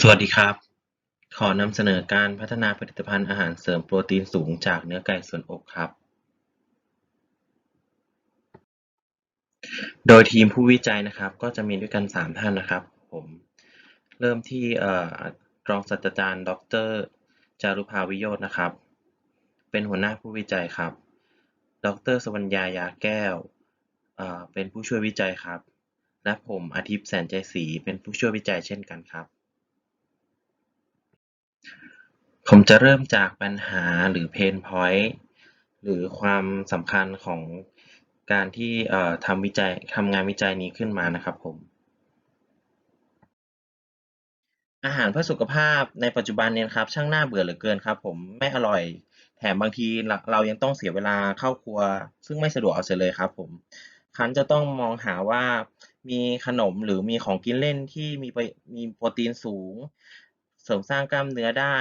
สวัสดีครับ ขอนำเสนอการพัฒนาผลิตภัณฑ์อาหารเสริมโปรตีนสูงจากเนื้อไก่ส่วนอกครับ โดยทีมผู้วิจัยนะครับ ก็จะมีด้วยกัน 3 ท่านนะครับ ผมเริ่มที่รองศาสตราจารย์ ดร จารุภาวิโยชนะครับ เป็นหัวหน้าผู้วิจัยครับ ดรสวรรญายาแก้ว เป็นผู้ช่วยวิจัยครับ และผมอาทิตย์แสนใจศรีเป็นผู้ช่วยวิจัยเช่นกันครับ ผมจะเริ่มจากปัญหาหรือ Pain Point หรือความสำคัญของการที่ทำวิจัยทำงานวิจัยนี้ขึ้นมานะครับผม อาหารเพื่อสุขภาพในปัจจุบันเนี่ยครับ ช่างน่าเบื่อเหลือเกินครับผมไม่อร่อย แถมบางทีเรายังต้องเสียเวลาเข้าครัว ซึ่งไม่สะดวกเอาเสียเลยครับผมคันจะต้องมองหาว่ามีขนมหรือมีของกินเล่นที่มีมีโปรตีนสูง เสริมสร้างกล้ามเนื้อได้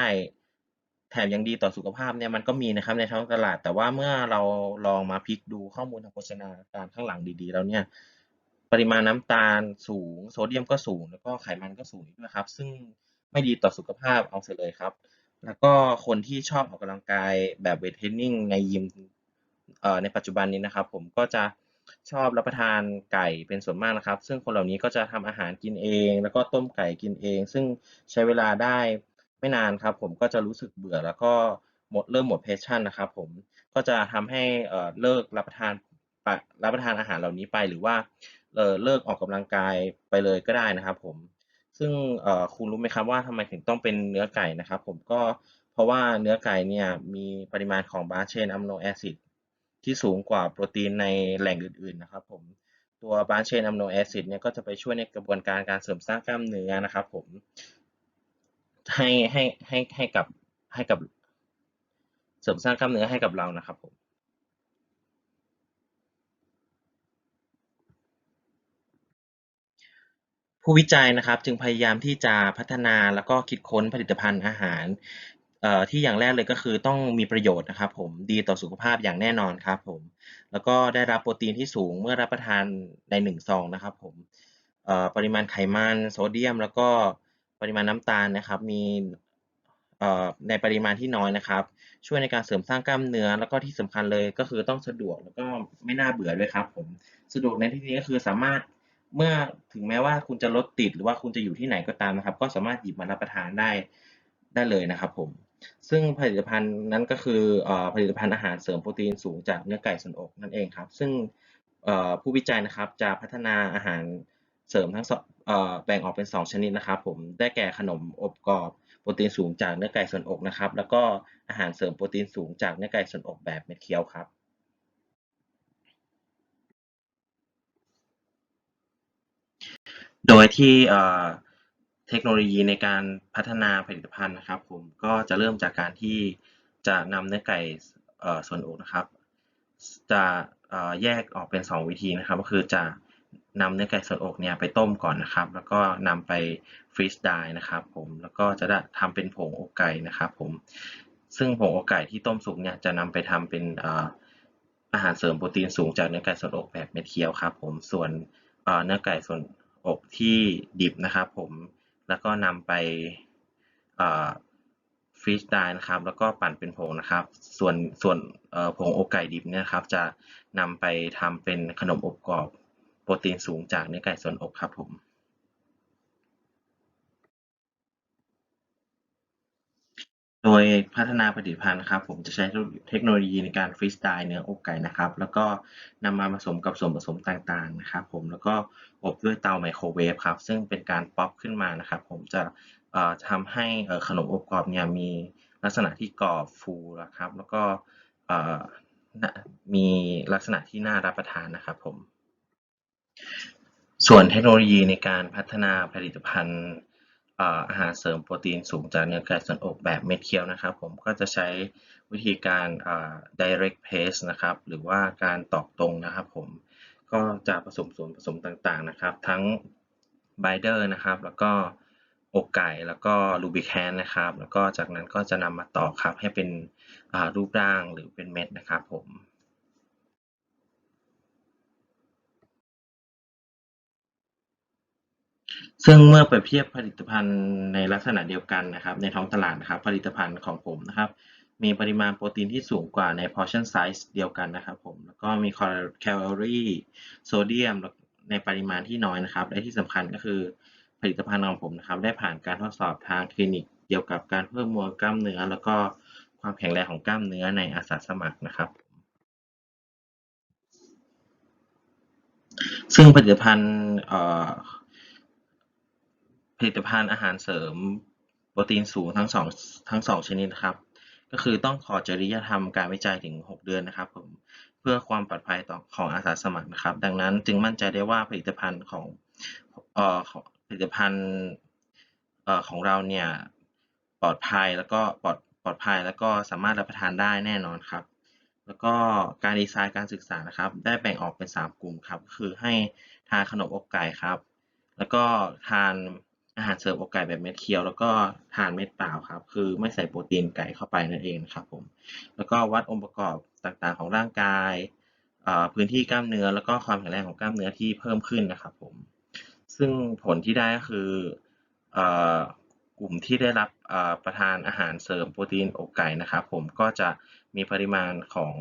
แถมยังดีต่อสุขภาพเนี่ยมันก็มีนะครับในท้องตลาด แต่ว่าเมื่อเราลองมาพลิกดูข้อมูลทางโภชนาการข้างหลังดีๆ แล้วเนี่ยปริมาณน้ำตาลสูง โซเดียมก็สูง แล้วก็ไขมันก็สูงด้วยครับ ซึ่งไม่ดีต่อสุขภาพเอาเสียเลยครับ แล้วก็คนที่ชอบออกกำลังกายแบบเวทเทรนนิ่งในยิมในปัจจุบันนี้นะครับ ผมก็จะชอบรับประทานไก่เป็นส่วนมากนะครับ ซึ่งคนเหล่านี้ก็จะทำอาหารกินเอง แล้วก็ต้มไก่กินเอง ซึ่งใช้เวลาได้ ไม่นานครับ ผมก็จะรู้สึกเบื่อแล้วก็หมดเริ่มหมด passion นะครับ ผมก็จะทำให้เลิกรับประทานรับประทานอาหารเหล่านี้ไปหรือว่าเลิกออกกำลังกายไปเลยก็ได้นะครับ ผมซึ่งคุณรู้ไหมครับว่าทำไมถึงต้องเป็นเนื้อไก่นะครับ ผมก็เพราะว่าเนื้อไก่เนี่ยมีปริมาณของบาเชนอะมิโนแอซิดที่สูงกว่าโปรตีนในแหล่งอื่น ๆ นะครับ ผมตัวบาเชนอะมิโนแอซิดเนี่ยก็จะไปช่วยในกระบวนการการเสริมสร้างกล้ามเนื้อนะครับ ผม ให้ให้ให้ให้กับให้กับ เสริมสร้างกล้ามเนื้อให้กับเรานะครับผมผู้วิจัยนะครับจึงพยายามที่จะพัฒนาแล้วก็คิดค้นผลิตภัณฑ์อาหารที่อย่างแรกเลยก็คือต้องมีประโยชน์นะครับผมดีต่อสุขภาพอย่างแน่นอนครับผมแล้วก็ได้รับโปรตีนที่สูงเมื่อรับประทานในหนึ่งซองนะครับผมปริมาณไขมันโซเดียม แล้วก็ ปริมาณน้ำตาลนะครับ มีในปริมาณที่น้อยนะครับ ช่วยในการเสริมสร้างกล้ามเนื้อแล้วก็ที่สำคัญเลยก็คือต้องสะดวกแล้วก็ไม่น่าเบื่อด้วยครับ ผมสะดวกในที่นี้ก็คือสามารถเมื่อถึงแม้ว่าคุณจะรถติดหรือว่าคุณจะอยู่ที่ไหนก็ตามนะครับ ก็สามารถหยิบมารับประทานได้ได้เลยนะครับ ผม ซึ่งผลิตภัณฑ์นั้นก็คือผลิตภัณฑ์อาหารเสริมโปรตีนสูงจากเนื้อไก่ส่วนอกนั่นเองครับ ซึ่งผู้วิจัยนะครับจะพัฒนาอาหาร เสริมทั้งแบ่งออกเป็น 2 ชนิดนะครับ ผมได้แก่ขนมอบกรอบโปรตีนสูงจากเนื้อไก่ส่วนอกนะครับ แล้วก็อาหารเสริมโปรตีนสูงจากเนื้อไก่ส่วนอกแบบเม็ดเคี้ยวครับโดยที่เทคโนโลยีในการพัฒนาผลิตภัณฑ์นะครับ ผมก็จะเริ่มจากการที่จะนำเนื้อไก่ส่วนอกนะครับ จะแยกออกเป็น 2 วิธีนะครับ ก็คือจะ นำเนื้อไก่ส่วนอกเนี่ยไปต้มก่อนนะครับ แล้วก็นำไปฟรีสไดร์นะครับ ผมแล้วก็จะได้ทำเป็นผงอกไก่นะครับ ผมซึ่งผงอกไก่ที่ต้มสุกเนี่ยจะนำไปทำเป็นอาหารเสริมโปรตีนสูงจากเนื้อไก่ส่วนอกแบบเม็ดเคี้ยวครับ ผมส่วนเนื้อไก่ส่วนอกที่ดิบนะครับผมแล้วก็นำไปฟรีสไดร์นะครับ แล้วก็ปั่นเป็นผงนะครับ ส่วนส่วนผงอกไก่ดิบเนี่ยครับ จะนำไปทำเป็นขนมอบกรอบ โปรตีนสูงจากเนื้อไก่ส่วนอกครับผมโดยพัฒนาผลิตภัณฑ์ครับผมจะใช้เทคโนโลยีในการฟรีสไตล์เนื้ออกไก่นะครับ แล้วก็นำมาผสมกับส่วนผสมต่างๆนะครับผมแล้วก็อบด้วยเตาไมโครเวฟครับ ซึ่งเป็นการป๊อปขึ้นมานะครับ ผมจะทำให้ขนมอบกรอบเนี่ยมีลักษณะที่กรอบฟูนะครับ แล้วก็มีลักษณะที่น่ารับประทานนะครับผม ส่วนเทคโนโลยีในการพัฒนาผลิตภัณฑ์อาหารเสริมโปรตีนสูงจากเนื้อไก่ส่วนอกแบบเม็ดเคี้ยวนะครับผม ก็จะใช้วิธีการ direct paste นะครับ หรือว่าการตอกตรงนะครับผม ก็จะผสมส่วนผสมต่าง ๆ นะครับ ทั้ง binder นะครับ แล้วก็อกไก่ แล้วก็ลูบิแคนนะครับ แล้วก็จากนั้นก็จะนำมาตอกครับ ให้เป็นรูปร่างหรือเป็นเม็ดนะครับผม ซึ่งเมื่อเปรียบเทียบผลิตภัณฑ์ในลักษณะเดียวกันนะครับ ในท้องตลาดนะครับ ผลิตภัณฑ์ของผมนะครับ มีปริมาณโปรตีนที่สูงกว่าใน portion size เดียวกันนะครับผมแล้วก็มีแคลอรี่โซเดียมในปริมาณที่น้อยนะครับ และที่สำคัญก็คือผลิตภัณฑ์ของผมนะครับ ได้ผ่านการทดสอบทางคลินิกเกี่ยวกับการเพิ่มมวลกล้ามเนื้อ แล้วก็ความแข็งแรงของกล้ามเนื้อในอาสาสมัครนะครับ ซึ่งผลิตภัณฑ์ ผลิตภัณฑ์อาหารเสริมโปรตีนสูงทั้งสองทั้งสองชนิดนะครับ ก็คือต้องขอจริยธรรมการวิจัยถึง 6 เดือนนะครับผมเพื่อความปลอดภัยต่อของอาสาสมัครนะครับ ดังนั้นจึงมั่นใจได้ว่าผลิตภัณฑ์ของเอ่อผลิตภัณฑ์เอ่อของเราเนี่ยปลอดภัยแล้วก็ปลอดปลอดภัยแล้วก็สามารถรับประทานได้แน่นอนครับ แล้วก็การดีไซน์การศึกษานะครับ ได้แบ่งออกเป็น 3 กลุ่มครับ คือให้ทานขนมอกไก่ครับ แล้วก็ทาน อาหารเสริมอกไก่แบบเม็ดเคี้ยวแล้วก็ทานเม็ดเปล่าครับ คือไม่ใส่โปรตีนไก่เข้าไปนั่นเองครับผมแล้วก็วัดองค์ประกอบต่างๆ ของร่างกายพื้นที่กล้ามเนื้อแล้วก็ความแข็งแรงของกล้ามเนื้อที่เพิ่มขึ้นนะครับผมซึ่งผลที่ได้ก็คือกลุ่มที่ได้รับประทานอาหารเสริมโปรตีนอกไก่นะครับผมก็จะมีปริมาณของ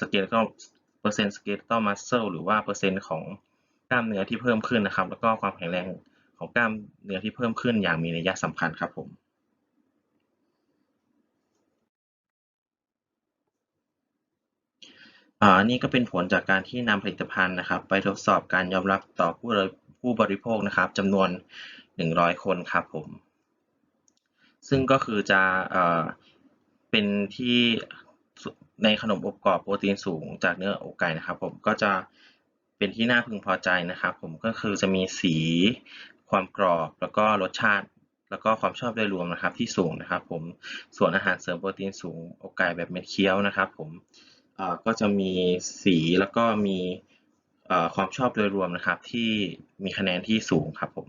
สเกลก็เปอร์เซ็นต์สเกลก็มัสเซลหรือว่าเปอร์เซ็นต์ของกล้ามเนื้อที่เพิ่มขึ้นนะครับ แล้วก็ความแข็งแรง ของกล้ามเนื้อที่เพิ่มขึ้นอย่างมีนัยสำคัญครับผมอ่านี่ก็เป็นผลจากการที่นำผลิตภัณฑ์นะครับ ไปทดสอบการยอมรับต่อผู้ผู้บริโภคนะครับจำนวน 100 คนครับผม ซึ่งก็คือจะอ่อเป็นที่ในขนมอบกรอบโปรตีนสูงจากเนื้ออกไก่นะครับ ผมก็จะเป็นที่น่าพึงพอใจนะครับ ผมก็คือจะมีสี ความกรอบแล้วก็รสชาติ แล้วก็ความชอบโดยรวมนะครับที่สูงนะครับผมส่วนอาหารเสริมโปรตีนสูงอกไก่แบบเม็ดเคี้ยวนะครับผมก็จะมีสีแล้วก็มีความชอบโดยรวมนะครับ ที่มีคะแนนที่สูงครับผม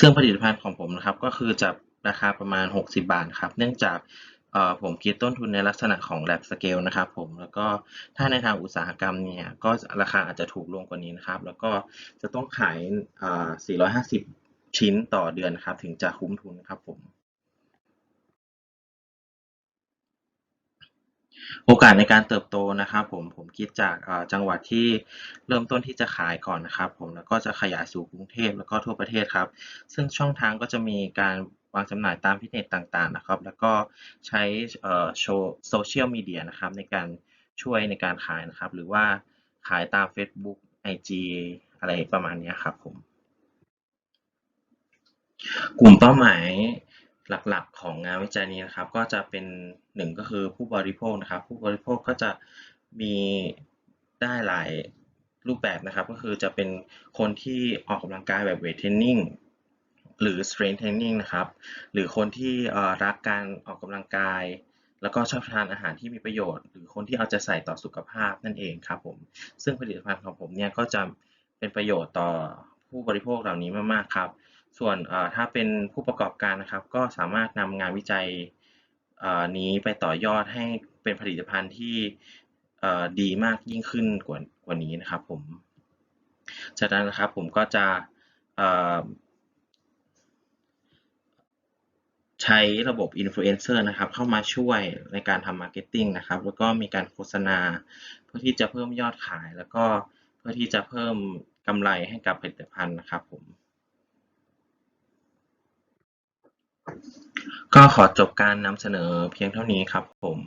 ซึ่งผลิตภัณฑ์ของผมนะครับก็คือจะราคาประมาณ 60 บาทครับ เนื่องจาก ผมคิดต้นทุนในลักษณะของ lab scale นะครับผมแล้วก็ถ้าในทางอุตสาหกรรมเนี่ยก็ราคาอาจจะถูกลงกว่านี้นะครับ แล้วก็จะต้องขาย 450 ชิ้นต่อเดือนครับ ถึงจะคุ้มทุนครับผม โอกาสในการเติบโตนะครับผมผมคิดจากจังหวัดที่เริ่มต้นที่จะขายก่อนนะครับ ผมแล้วก็จะขยายสู่กรุงเทพแล้วก็ทั่วประเทศครับ ซึ่งช่องทางก็จะมีการ วางจำหน่ายตามฟิตเนสต่างๆนะครับ แล้วก็ใช้โซเชียลมีเดียนะครับในการช่วยในการขายนะครับ หรือว่าขายตาม Facebook IG อะไรประมาณนี้ครับผมกลุ่มเป้าหมายหลักๆ ของงานวิจัยนี้นะครับ ก็จะเป็นหนึ่งก็คือผู้บริโภคนะครับ ผู้บริโภคก็จะมีได้หลายรูปแบบนะครับ ก็คือจะเป็นคนที่ออกกำลังกายแบบเวทเทรนนิ่ง หรือ strength training นะครับ หรือคนที่รักการออกกำลังกาย แล้วก็ชอบทานอาหารที่มีประโยชน์ หรือคนที่เอาใจใส่ต่อสุขภาพนั่นเองครับผม ซึ่งผลิตภัณฑ์ของผมเนี่ยก็จะเป็นประโยชน์ต่อผู้บริโภคเหล่านี้มากๆครับ ส่วนถ้าเป็นผู้ประกอบการนะครับ ก็สามารถนำงานวิจัยนี้ไปต่อยอดให้เป็นผลิตภัณฑ์ที่ดีมากยิ่งขึ้นกว่ากว่านี้นะครับผม จากนั้นนะครับผมก็จะ ใช้ระบบอินฟลูเอนเซอร์นะครับ เข้ามาช่วยในการทำมาร์เก็ตติ้งนะครับ แล้วก็มีการโฆษณา เพื่อที่จะเพิ่มยอดขาย แล้วก็เพื่อที่จะเพิ่มกำไรให้กับผลิตภัณฑ์นะครับผม ก็ขอจบการนำเสนอเพียงเท่านี้ครับผม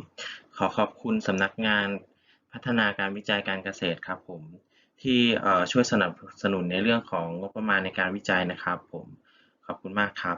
ขอขอบคุณสำนักงานพัฒนาการวิจัยการเกษตรครับผม ที่ช่วยสนับสนุนในเรื่องของงบประมาณในการวิจัยนะครับผม ขอบคุณมากครับ